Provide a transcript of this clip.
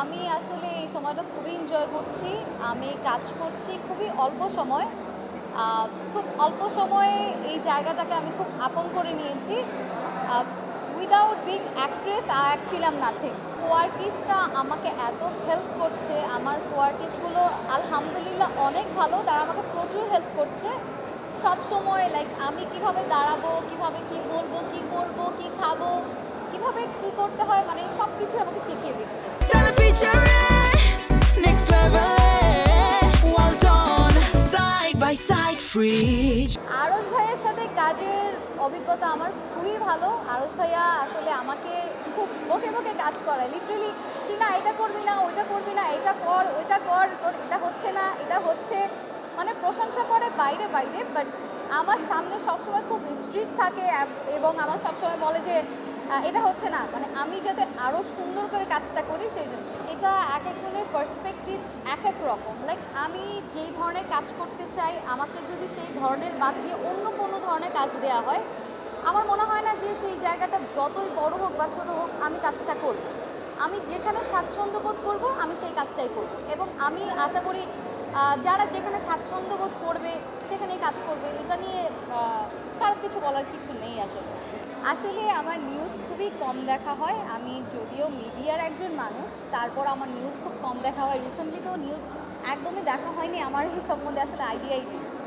আমি আসলে এই সময়টা খুবই এনজয় করছি। আমি কাজ করছি খুবই অল্প সময়। খুব অল্প সময়ে এই জায়গাটাকে আমি খুব আপন করে নিয়েছি। উইদাউট বিং অ্যাক্ট্রেস আই ছিলাম নাথিং কোয়ার্টিস্টরা আমাকে এত হেল্প করছে। আমার কোয়ার্টিস্টগুলো আলহামদুলিল্লাহ অনেক ভালো। তারা আমাকে প্রচুর হেল্প করছে। সব সময় লাইক আমি কীভাবে দাঁড়াবো, কীভাবে কি বলব, কি করব, কি খাব কীভাবে কি করতে হয় মানে সব কিছু আমাকে শিখিয়ে দিচ্ছে. আরস ভাইয়ের সাথে কাজের অভিজ্ঞতা আমার খুবই ভালো। আরস ভাইয়া আসলে আমাকে খুব বকে বকে কাজ করায়। লিটারেলি যে না এটা করবি না ওইটা করবি না এটা কর ওইটা কর তোর এটা হচ্ছে না এটা হচ্ছে। মানে প্রশংসা করে বাইরে বাইরে বাট আমার সামনে সবসময় খুব স্ট্রিক্ট থাকে এবং আমার সবসময় বলে যে এটা হচ্ছে না মানে আমি যাতে আরও সুন্দর করে কাজটা করি, সেই জন্য। এটা এক একজনের পার্সপেক্টিভ এক এক রকম। লাইক আমি যেই ধরনের কাজ করতে চাই, আমাকে যদি সেই ধরনের বাদ দিয়ে অন্য কোনো ধরনের কাজ দেওয়া হয়, আমার মনে হয় না যে সেই জায়গাটা যতই বড় হোক বা ছোট হোক, আমি কাজটা করব। আমি যেখানে স্বাচ্ছন্দ্য বোধ করব, আমি সেই কাজটাই করব। এবং আমি আশা করি যারা যেখানে স্বাচ্ছন্দ্য বোধ করবে, সেখানেই কাজ করবে। এটা নিয়ে খারাপ কিছু বলার কিছু নেই আসলে। আসলে আমার নিউজ খুবই কম দেখা হয়। আমি যদিও মিডিয়ার একজন মানুষ, তারপর আমার নিউজ খুব কম দেখা হয়। রিসেন্টলি তো নিউজ একদমই দেখা হয়নি। আমার এই সম্বন্ধে আসলে আইডিয়াই নেই।